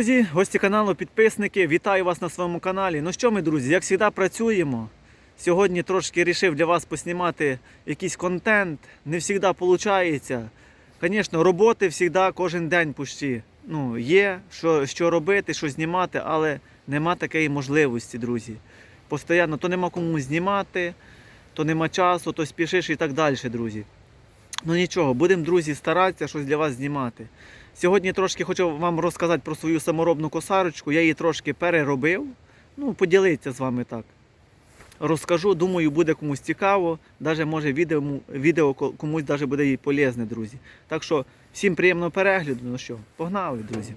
Друзі, гості каналу, підписники, вітаю вас на своєму каналі. Ну що ми, друзі, як завжди працюємо. Сьогодні трошки вирішив для вас поснімати якийсь контент. Не завжди виходить. Звісно, роботи завжди кожен день почти. Ну, є, що, що робити, що знімати, але нема такої можливості, друзі. Постоянно то нема кому знімати, то нема часу, то спішиш і так далі, друзі. Ну нічого, будемо, друзі, старатися щось для вас знімати. Сьогодні трошки хочу вам розказати про свою саморобну косарочку. Я її трошки переробив. Ну, поділитися з вами так. Розкажу, думаю, буде комусь цікаво. Навіть може відео, відео комусь даже буде і полезне, друзі. Так що всім приємного перегляду. Ну що, погнали, друзі.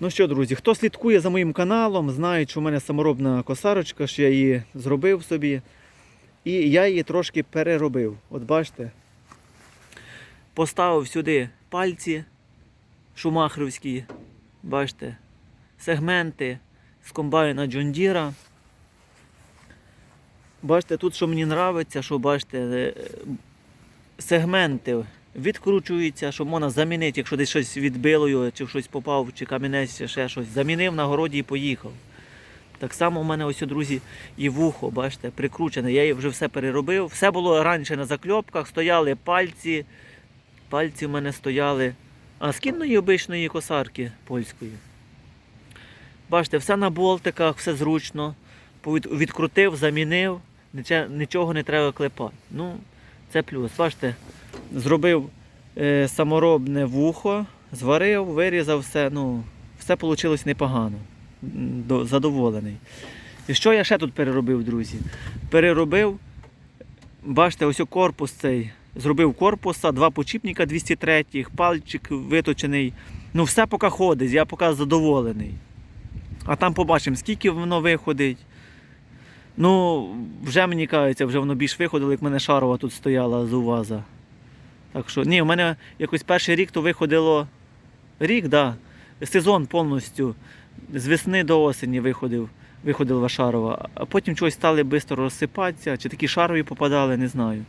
Ну що, друзі, хто слідкує за моїм каналом, знає, що в мене саморобна косарочка, що я її зробив собі. І я її трошки переробив. От бачите, поставив сюди пальці шумахровські, бачите, сегменти з комбайна Джондіра. Бачите, тут що мені подобається, що бачите, е, сегменти відкручуються, щоб можна замінити, якщо десь щось відбило чи щось попав, чи камінець, чи ще щось. Замінив на городі і поїхав. Так само у мене ось, друзі, і вухо, бачите, прикручене. Я її вже все переробив. Все було раніше на закльопках, стояли пальці. Пальці в мене стояли. А з кінної обичної косарки польської. Бачите, все на болтиках, все зручно. Відкрутив, замінив, нічого не треба клепати. Ну, це плюс. Бачите, зробив е, саморобне вухо, зварив, вирізав все. Ну, все вийшло непогано. Задоволений. І що я ще тут переробив, друзі? Переробив, бачите, ось корпус цей. Зробив корпуса, два почіпника 203, пальчик виточений. Ну, все поки ходить, я поки задоволений. А там побачимо, скільки воно виходить. Ну, вже мені кажеться, вже воно більш виходило, як в мене шарова тут стояла з УВАЗа. Так що, ні, у мене якось перший рік то виходило. Рік. Да, сезон повністю. З весни до осені виходив, виходила шарова. А потім чогось стали швидко розсипатися, чи такі шарові попадали, не знаю.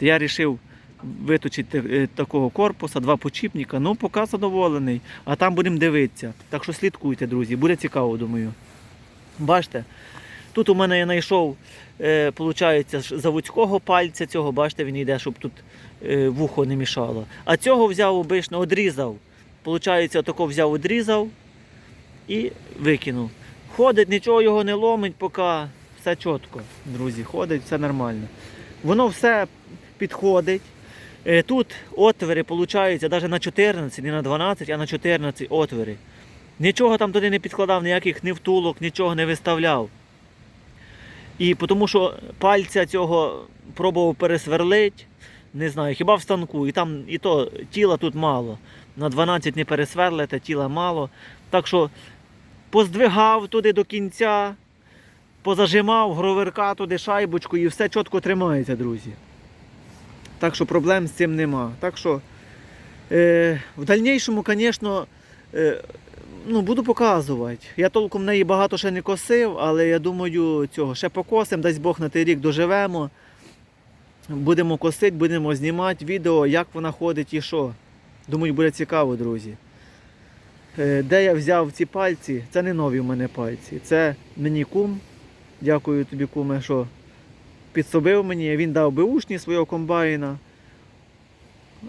Я вирішив виточити е, такого корпуса, два почіпника. Ну, поки задоволений. А там будемо дивитися. Так що слідкуйте, друзі, буде цікаво, думаю. Бачите, тут у мене я знайшов, е, заводського пальця цього, бачите, він йде, щоб тут е, вухо не мішало. А цього взяв обично, одрізав. Получається, отако взяв, одрізав і викинув. Ходить, нічого його не ломить, поки все чітко, друзі, ходить, все нормально. Воно все підходить. Е, Тут отвори, виходить, навіть на 14, не на 12, а на 14 отвори. Нічого там туди не підкладав, ніяких ні втулок, нічого не виставляв. І тому що пальця цього пробував пересверлити, не знаю, хіба в станку. І там і то тіла тут мало. На 12 не пересверлите, тіла мало. Так що поздвигав туди до кінця, позажимав гроверка туди шайбочку і все чітко тримається, друзі. Так що проблем з цим нема. Так що е, в дальнішому, звісно, е, ну, буду показувати. Я толком неї багато ще не косив, але я думаю, цього ще покосимо, дасть Бог на той рік доживемо. Будемо косити, будемо знімати відео, як вона ходить і що. Думаю, буде цікаво, друзі. Е, Де я взяв ці пальці? Це не нові в мене пальці. Це мені кум. Дякую тобі, куме, що підсобив мені. Він дав беушні свого комбайна.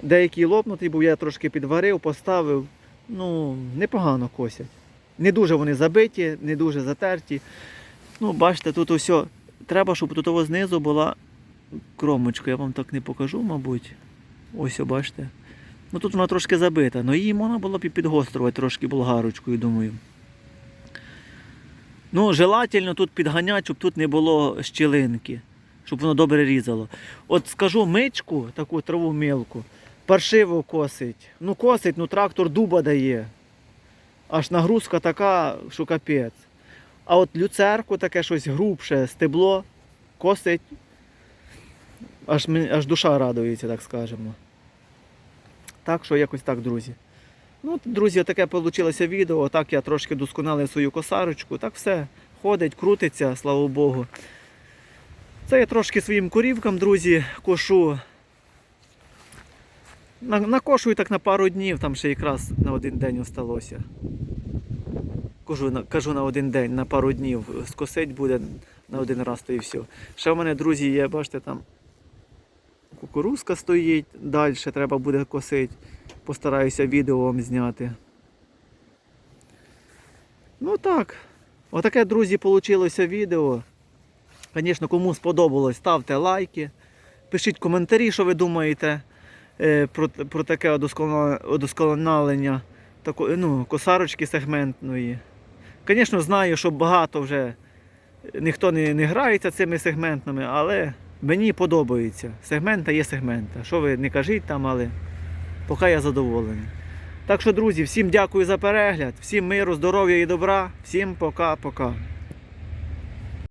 Деякий лопнутий був, я трошки підварив, поставив. Ну, непогано косять. Не дуже вони забиті, не дуже затерті. Ну, бачите, тут усе. Треба, щоб тут ось знизу була кромочка. Я вам так не покажу, мабуть. Ось, бачите. Ну тут вона трошки забита, але її можна було б підгострувати трошки болгарочкою, думаю. Ну, желательно тут підганяти, щоб тут не було щілинки, щоб воно добре різало. От скажу мичку, таку траву мілку, паршиво косить. Ну, косить, ну трактор дуба дає. Аж нагрузка така, що капець. А от люцерку таке щось грубше, стебло, косить. Аж, аж душа радується, так скажемо. Так що якось так, друзі. Ну, друзі, таке вийшло відео. Так я трошки досконалив свою косарочку. Так все ходить, крутиться, слава Богу. Це я трошки своїм корівкам, друзі, кошу. Накошую так на пару днів, там ще якраз на один день осталося. Кажу кажу на один день, на пару днів. Скосить буде на один раз, то і все. Ще в мене, друзі, є, бачите, там кукурузка стоїть, далі треба буде косити. Постараюся відео вам зняти. Ну так. Отаке, друзі, вийшло відео. Звісно, кому сподобалось, ставте лайки. Пишіть коментарі, що ви думаєте е, про, про таке удосконалення ну, косарочки сегментної. Звісно, знаю, що багато вже ніхто не, не грається цими сегментними, але мені подобається. Сегмента є сегмента. Що ви не кажіть там, але поки я задоволений. Так що, друзі, всім дякую за перегляд, всім миру, здоров'я і добра, всім пока-пока.